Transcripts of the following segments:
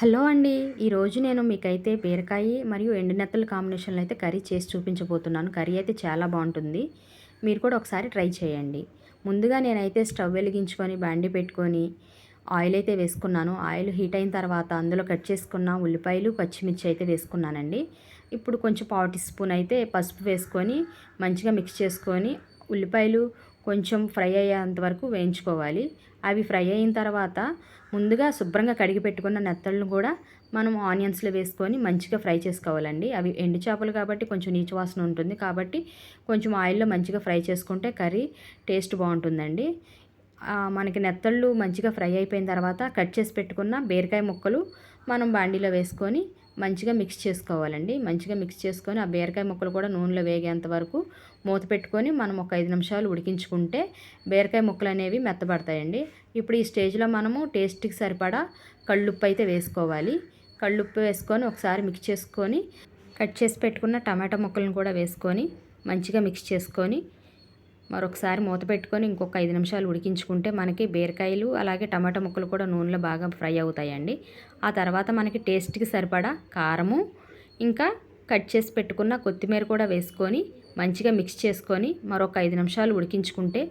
Hello అండి. ఈరోజు నేను మీకైతే బీరకాయ మరియు ఎండునెత్తల కాంబినేషన్లో అయితే కర్రీ చేసి చూపించబోతున్నాను. కర్రీ అయితే చాలా బాగుంటుంది. మీరు కూడా ఒకసారి ట్రై చేయండి. ముందుగా నేనైతే స్టవ్ వెలిగించుకొని బండి పెట్టుకొని ఆయిల్ అయితే వేసుకున్నాను. ఆయిల్ హీట్ అయిన తర్వాత అందులో కట్ చేసుకున్న ఉల్లిపాయలు పచ్చిమిర్చి అయితే వేసుకున్నానండి. ఇప్పుడు కొంచెం పావు టీ స్పూన్ అయితే పసుపు వేసుకొని మంచిగా మిక్స్ చేసుకొని ఉల్లిపాయలు కొంచెం ఫ్రై అయ్యేంత వరకు వేయించుకోవాలి. అవి ఫ్రై అయిన తర్వాత ముందుగా శుభ్రంగా కడిగి పెట్టుకున్న నెత్తళ్ళను కూడా మనం ఆనియన్స్లో వేసుకొని మంచిగా ఫ్రై చేసుకోవాలండి. అవి ఎండు చేపలు కాబట్టి కొంచెం నీచు వాసన ఉంటుంది కాబట్టి కొంచెం ఆయిల్లో మంచిగా ఫ్రై చేసుకుంటే కర్రీ టేస్ట్ బాగుంటుందండి. మనకి నెత్తళ్ళు మంచిగా ఫ్రై అయిపోయిన తర్వాత కట్ చేసి పెట్టుకున్న బీరకాయ ముక్కలు మనం బాండీలో వేసుకొని మంచిగా మిక్స్ చేసుకోవాలండి. మంచిగా మిక్స్ చేసుకొని ఆ బీరకాయ ముక్కలు కూడా నూనెలో వేగేంత వరకు మూత పెట్టుకొని మనం ఒక ఐదు నిమిషాలు ఉడికించుకుంటే బీరకాయ ముక్కలు అనేవి మెత్తబడతాయండి. ఇప్పుడు ఈ స్టేజ్లో మనము టేస్ట్కి సరిపడా కళ్ళుప్పు అయితే వేసుకోవాలి. కళ్ళుప్పు వేసుకొని ఒకసారి మిక్స్ చేసుకొని కట్ చేసి పెట్టుకున్న టమాటా ముక్కలను కూడా వేసుకొని మంచిగా మిక్స్ చేసుకొని మరొకసారి మూత పెట్టుకొని ఇంకొక ఐదు నిమిషాలు ఉడికించుకుంటే మనకి బీరకాయలు అలాగే టమాటా ముక్కలు కూడా నూనెలో బాగా ఫ్రై అవుతాయండి. ఆ తర్వాత మనకి టేస్ట్కి సరిపడా కారము ఇంకా కట్ చేసి పెట్టుకున్న కొత్తిమీర కూడా వేసుకొని మంచిగా మిక్స్ చేసుకొని మరొక ఐదు నిమిషాలు ఉడికించుకుంటే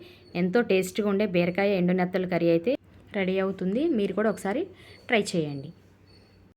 ఎంతో టేస్ట్గా ఉండే బీరకాయ ఎండునెత్తలు కర్రీ అయితే రెడీ అవుతుంది. మీరు కూడా ఒకసారి ట్రై చేయండి.